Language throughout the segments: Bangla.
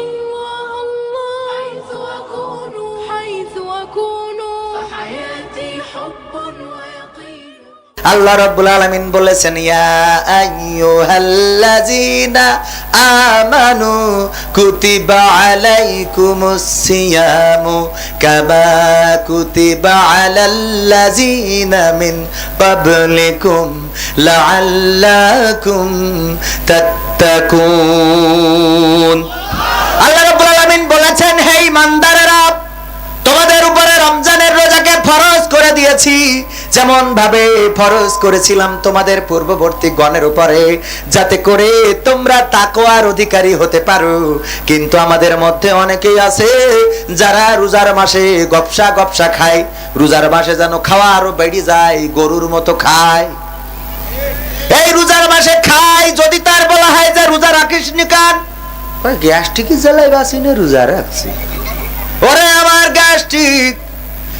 الله الله حيث أكون حيث أكون فحياتي حب ويقين আল্লাহ রাব্বুল আলামিন বলেছেন ইয়া আইয়ুহাল্লাযীনা আমানু কুতিবা আলাইকুমুস সিয়ামু কামা কুতিবা আলাল্লাযীনা মিন ক্বাবলিকুম লাআল্লাকুম তাত্তাকুন দিয়েছি। যেমন ভাবে ফরজ করেছিলাম তোমাদের পূর্ববর্তী গণের উপরে, যাতে করে তোমরা তাকওয়ার অধিকারী হতে পারো। কিন্তু আমাদের মধ্যে অনেকেই আছে যারা রোজার মাসে গপসা গপসা খায়। রোজার মাসে যেন খাওয়া আরও বেড়ে যায়, গরুর মতো খায়। এই রোজার মাসে খায়, যদি তার বলা হয় যে রোজা রাখিস নি কান। গ্যাসটিকে জ্বালাই বাসিনে রোজা রাখছি। ওরে আমার গ্যাস্ট্রিক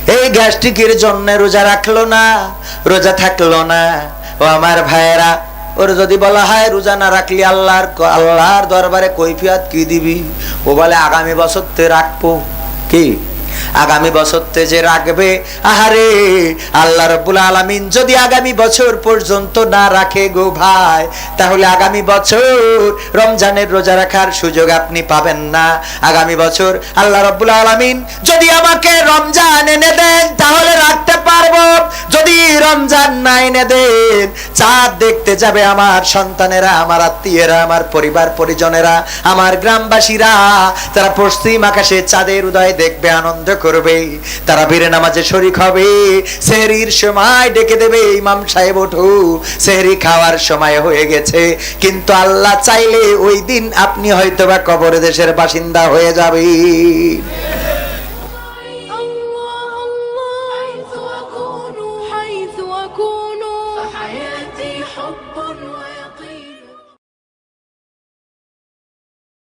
এই গ্যাস্ট্রিকের জন্য রোজা রাখল না, রোজা থাকল না। ও আমার ভাইয়েরা, ওর যদি বলা হয় রোজা না রাখলি আল্লাহর আল্লাহর দরবারে কৈফিয়াত কি দিবি? ও বলে, আগামী বছর তে রাখব। কি? আগামী বছর যে রাখবে, আহারে, আল্লাহ রব্বুল আলমিন যদি আগামী বছর পর্যন্ত না রাখে গো ভাই, তাহলে আগামী বছর রমজানের রোজা রাখার সুযোগ আপনি পাবেন না। আগামী বছর আল্লাহ রব্বুল আলমিন যদি আমাকে রমজান এনে দেন, তাহলে রাখতে পারব। রমজান না এনে দেন। চাঁদ দেখতে যাবে আমার সন্তানেরা, আমার আত্মীয়রা, আমার পরিবার পরিজনেরা, আমার গ্রামবাসীরা। তারা পশ্চিম আকাশে চাঁদের উদয় দেখবে, আনন্দ করবে। তারা বীরে নামাজে শরিক হবে। সেহরির সময় ডেকে দেবে ইমাম সাহেব ওঠো। সেহরি খাওয়ার সময় হয়ে গেছে। কিন্তু আল্লাহ চাইলে ওই দিন আপনি হয়তোবা কবর দেশের বাসিন্দা হয়ে যাবে حب ويقين